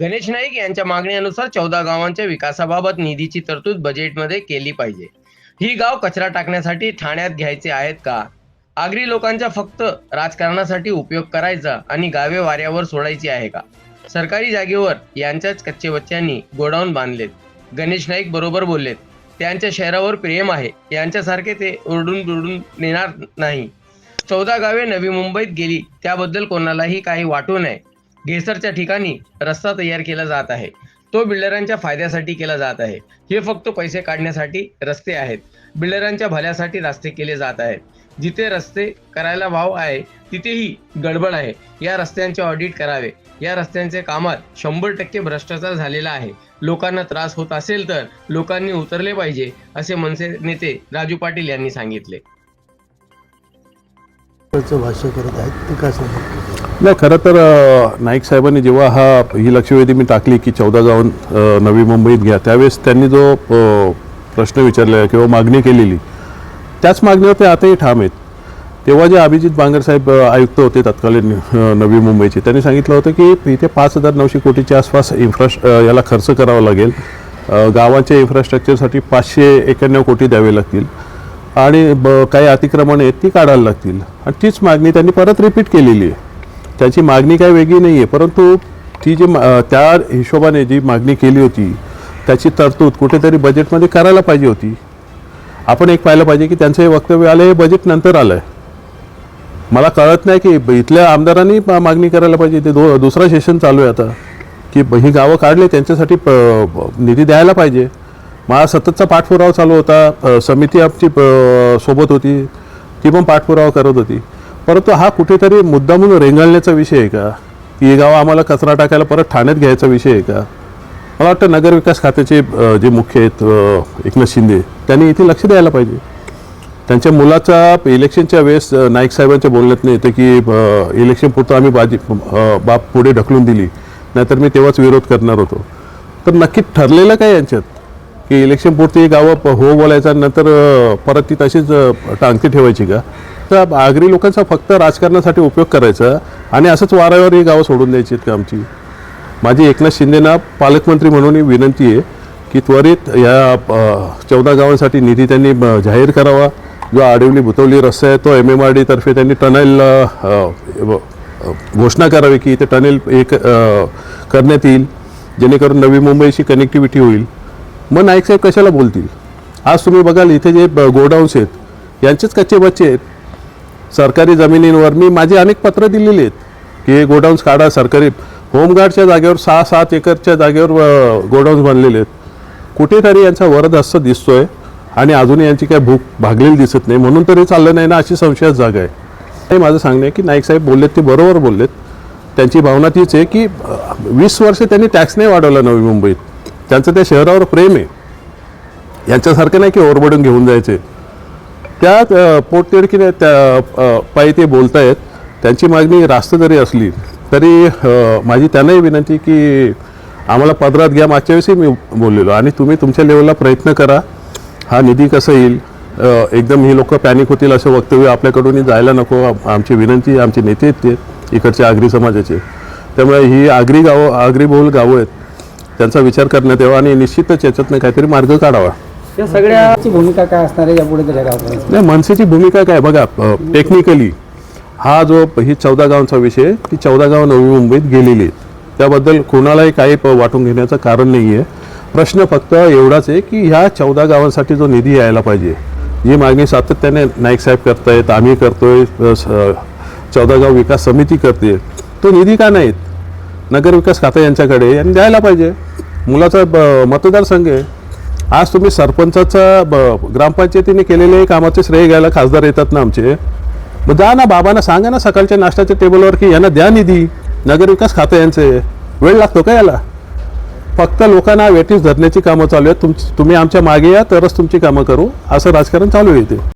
गणेश नाईक यांच्या मागणीनुसार चौदा गावांच्या विकासाबाबत निधीची तरतूद बजेटमध्ये केली पाहिजे. ही गाव कचरा टाकण्यासाठी ठाण्यात घ्यायचे आहेत का? आगरी लोकांचा फक्त राजकारणासाठी उपयोग करायचा आणि गावे वाऱ्यावर सोडायची आहे का? सरकारी जागेवर यांच्याच कच्चे बच्च्यांनी गोडाऊन बांधलेत. गणेश नाईक बरोबर बोललेत. त्यांच्या शहरावर प्रेम आहे. यांच्यासारखे ते ओरडून बिरडून नेणार नाही. चौदा गावे नवी मुंबईत गेली. त्याबद्दल कोणालाही काही वाटू नये. घेसरच्या ठिकाणी रस्ता तयार केला जात आहे. तो बिल्डरांच्या फायद्यासाठी केला जात आहे. हे फक्त पैसे काढण्यासाठी रस्ते आहेत. बिल्डरांच्या भल्यासाठी रस्ते केले जात आहेत. जिथे रस्ते करायला वाव आहे तिथेही गडबड आहे. या रस्त्यांचे ऑडिट करावे. या रस्त्यांचे कामात शंभर टक्के भ्रष्टाचार झालेला आहे. लोकांना त्रास होत असेल तर लोकांनी उतरले पाहिजे असे मनसे नेते राजू पाटील यांनी सांगितले. चं भाष्य करत आहेत ते काय सांगतात नाही खरं तर नाईक साहेबांनी जेव्हा हा ही लक्षवेधी मी टाकली की चौदा जाऊन नवी मुंबईत घ्या त्यावेळेस त्यांनी जो प्रश्न विचारलेला किंवा मागणी केलेली त्याच मागणीवर ते आताही ठाम आहेत. तेव्हा जे अभिजित बांगर साहेब आयुक्त होते तत्कालीन नवी मुंबईचे त्यांनी सांगितलं होतं की इथे पाच हजार नऊशे कोटीच्या आसपास इन्फ्रास् याला खर्च करावा लागेल. गावाच्या इन्फ्रास्ट्रक्चरसाठी पाचशे एक्याण्णव कोटी द्यावे लागतील. आणि ब काही अतिक्रमण आहेत ती काढायला लागतील. आणि तीच मागणी त्यांनी परत रिपीट केलेली आहे. त्याची मागणी काही वेगळी नाही आहे परंतु ती जी मा- त्या हिशोबाने जी मागणी केली होती त्याची तरतूद कुठेतरी बजेटमध्ये करायला पाहिजे होती. आपण एक पाहिलं पाहिजे की त्यांचं हे वक्तव्य आलं हे बजेट नंतर आलं आहे मला कळत नाही की इथल्या आमदारांनी मागणी करायला पाहिजे. ते दो दुसरा सेशन चालू आहे आता. की ब- ही गावं काढले त्यांच्यासाठी प निधी द्यायला पाहिजे. मला सततचा पाठपुरावा चालू होता. समिती आमची सोबत होती. ती पण पाठपुरावा करत होती. परंतु हा कुठेतरी मुद्दा म्हणून रेंगाळण्याचा विषय आहे का? की ही गावं आम्हाला कचरा टाकायला परत ठाण्यात घ्यायचा विषय आहे का? मला वाटतं नगरविकास खात्याचे जे मुख्य आहेत एकनाथ शिंदे त्यांनी इथे लक्ष द्यायला पाहिजे. त्यांच्या मुलाचा इलेक्शनच्या वेळेस नाईक साहेबांच्या बोलण्यात नाही येतं की इलेक्शन पुरतं आम्ही बाजी बाप पुढे ढकलून दिली. नाहीतर मी तेव्हाच विरोध करणार होतो. तर नक्की ठरलेलं काय यांच्यात? की इलेक्शन पुरती गावं हो बोलायचं नंतर परत ती तशीच टांगती ठेवायची का? तर आगरी लोकांचा फक्त राजकारणासाठी उपयोग करायचा आणि असंच वाऱ्यावर ही गावं सोडून द्यायची आहेत का आमची? माझी एकनाथ शिंदेना पालकमंत्री म्हणून विनंती आहे की त्वरित या चौदा गावांसाठी निधी त्यांनी जाहीर करावा. जो आडवली भुतवली रस्ता आहे तो एम एम आर डीतर्फे त्यांनी टनेल घोषणा करावी की इथे टनेल एक करण्यात येईल. जेणेकरून नवी मुंबईशी कनेक्टिव्हिटी होईल. मग नाईक साहेब कशाला बोलतील? आज तुम्ही बघाल इथे जे गोडाऊन्स आहेत यांचेच कच्चे बच्चे आहेत. सरकारी जमिनींवर मी माझी अनेक पत्र दिलेली आहेत की हे गोडाऊन्स काढा सरकारी होमगार्डच्या जागेवर सहा सात एकरच्या जागेवर गोडाऊन्स बनलेले आहेत. कुठेतरी यांचा वरद हस्त दिसतोय आणि अजूनही यांची काय भूक भागलेली दिसत नाही. म्हणून तरी चाललं नाही ना अशी संशयात जागा आहे. हे माझं सांगणं आहे की नाईक साहेब बोललेत ते बरोबर बोललेत. त्यांची भावना तीच आहे की वीस वर्ष त्यांनी टॅक्स नाही वाढवला नवी मुंबईत. त्यांचं त्या शहरावर प्रेम आहे यांच्यासारखं नाही की ओरबडून घेऊन जायचे. त्या पोटतिडकीने त्या पायी ते बोलतायत त्यांची मागणी रास्त जरी असली तरी माझी त्यांनाही विनंती की आम्हाला पदरात घ्या मागच्या वेळेसही मी बोललेलो. आणि तुम्ही तुमच्या लेवलला प्रयत्न करा हा निधी कसा येईल एकदम ही लोक पॅनिक होतील असं वक्तव्य आपल्याकडूनही जायला नको. आमची विनंती आमचे नेते आहेत ते इकडचे आगरी समाजाचे. त्यामुळे ही आगरी गावं आगरी बहुल गावं आहेत. त्यांचा विचार करण्यात यावा आणि निश्चितच याच्यातनं काहीतरी मार्ग काढावा. या सगळ्याची भूमिका काय असणार आहे यापुढे तरी गावकऱ्यांची नाही मनसेची भूमिका काय बघा टेक्निकली हा जो ही चौदा गावांचा विषय ती चौदा गाव नवी मुंबईत गेलेली आहेत. त्याबद्दल कोणालाही काही प- वाटून घेण्याचं कारण नाही आहे प्रश्न फक्त एवढाच आहे की ह्या चौदा गावांसाठी जो निधी यायला पाहिजे जी मागणी सातत्याने नाईक साहेब करतायत आम्ही करतोय अ, स- चौदा गाव विकास समिती करते तो निधी का नाहीत? नगरविकास खातं यांच्याकडे यांनी द्यायला पाहिजे. मुलाचा ब- मतदारसंघ आहे. आज तुम्ही सरपंचाचा ब- ग्रामपंचायतीने केलेले कामाचे श्रेय घ्यायला खासदार येतात ना आमचे. मग जा ना बाबांना सांगा ना सकाळच्या नाश्त्याच्या टेबलवर की यांना द्या निधी नगरविकास खातं यांचे. वेळ लागतो का याला? फक्त लोकांना वेटीस धरण्याची कामं चालू आहेत. तुम तुम्ही आमच्या मागे या तरच तुमची कामं करू. असं राजकारण चालू आहे इथे.